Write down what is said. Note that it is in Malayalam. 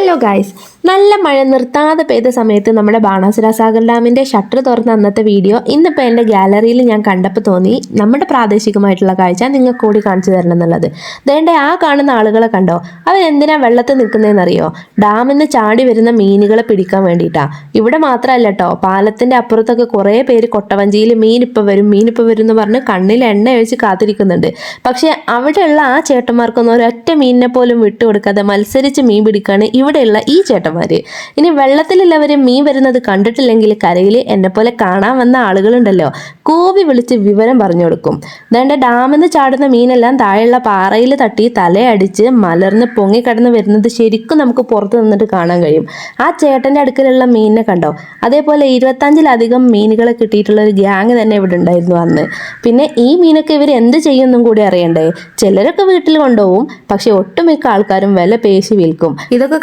hello guys. നല്ല മഴ നിർത്താതെ പെയ്ത സമയത്ത് നമ്മുടെ ബാണാസുര സാഗർ ഡാമിന്റെ ഷട്ടർ തുറന്ന അന്നത്തെ വീഡിയോ ഇന്നിപ്പോൾ എന്റെ ഗാലറിയിൽ ഞാൻ കണ്ടപ്പോൾ തോന്നി. നമ്മുടെ പ്രാദേശികമായിട്ടുള്ള കാഴ്ച നിങ്ങൾക്ക് കൂടി കാണിച്ചു തരണം എന്നുള്ളത്. ദേണ്ട ആ കാണുന്ന ആളുകളെ കണ്ടോ? അവരെന്തിനാ വെള്ളത്തിൽ നിൽക്കുന്നതെന്നറിയോ ഡാമിൽ നിന്ന് ചാടി വരുന്ന മീനുകളെ പിടിക്കാൻ വേണ്ടിയിട്ടാണ് ഇവിടെ മാത്രമല്ല കേട്ടോ പാലത്തിന്റെ അപ്പുറത്തൊക്കെ കുറേ പേര് കൊട്ടവഞ്ചിയിൽ മീൻ ഇപ്പോൾ വരും മീൻ ഇപ്പോൾ വരും എന്ന് പറഞ്ഞ് കണ്ണിൽ എണ്ണ ഒഴിച്ച് കാത്തിരിക്കുന്നുണ്ട്. പക്ഷേ അവിടെയുള്ള ആ ചേട്ടന്മാർക്കൊന്നും ഒരൊറ്റ മീനിനെ പോലും വിട്ടുകൊടുക്കാതെ മത്സരിച്ച് മീൻ പിടിക്കാണ് ഇവിടെയുള്ള ഈ ചേട്ടന്മാർ ഇനി വെള്ളത്തിലുള്ളവർ മീൻ വരുന്നത് കണ്ടിട്ടില്ലെങ്കിൽ കരയിൽ എന്നെപ്പോലെ കാണാൻ വന്ന ആളുകളുണ്ടല്ലോ. കൂവി വിളിച്ച് വിവരം പറഞ്ഞു കൊടുക്കും. ദണ്ട ഡാമിൽ നിന്ന് ചാടുന്ന മീനെല്ലാം താഴെയുള്ള പാറയിൽ തട്ടി തലയടിച്ച് മലർന്ന് പൊങ്ങിക്കടന്ന് വരുന്നത് ശരിക്കും നമുക്ക് പുറത്ത് നിന്നിട്ട് കാണാൻ കഴിയും. ആ ചേട്ടന്റെ അടുക്കലുള്ള മീനിനെ കണ്ടോ? അതേപോലെ ഇരുപത്തഞ്ചിലധികം മീനുകളെ കിട്ടിയിട്ടുള്ള ഒരു ഗ്യാങ് തന്നെ ഇവിടെ ഉണ്ടായിരുന്നു അന്ന്. പിന്നെ ഈ മീനൊക്കെ ഇവർ എന്ത് ചെയ്യുമെന്നും കൂടി അറിയണ്ടേ? ചിലരൊക്കെ വീട്ടിൽ കൊണ്ടുപോകും പക്ഷെ ഒട്ടുമിക്ക ആൾക്കാരും വില പേശി വിൽക്കും. ഇതൊക്കെ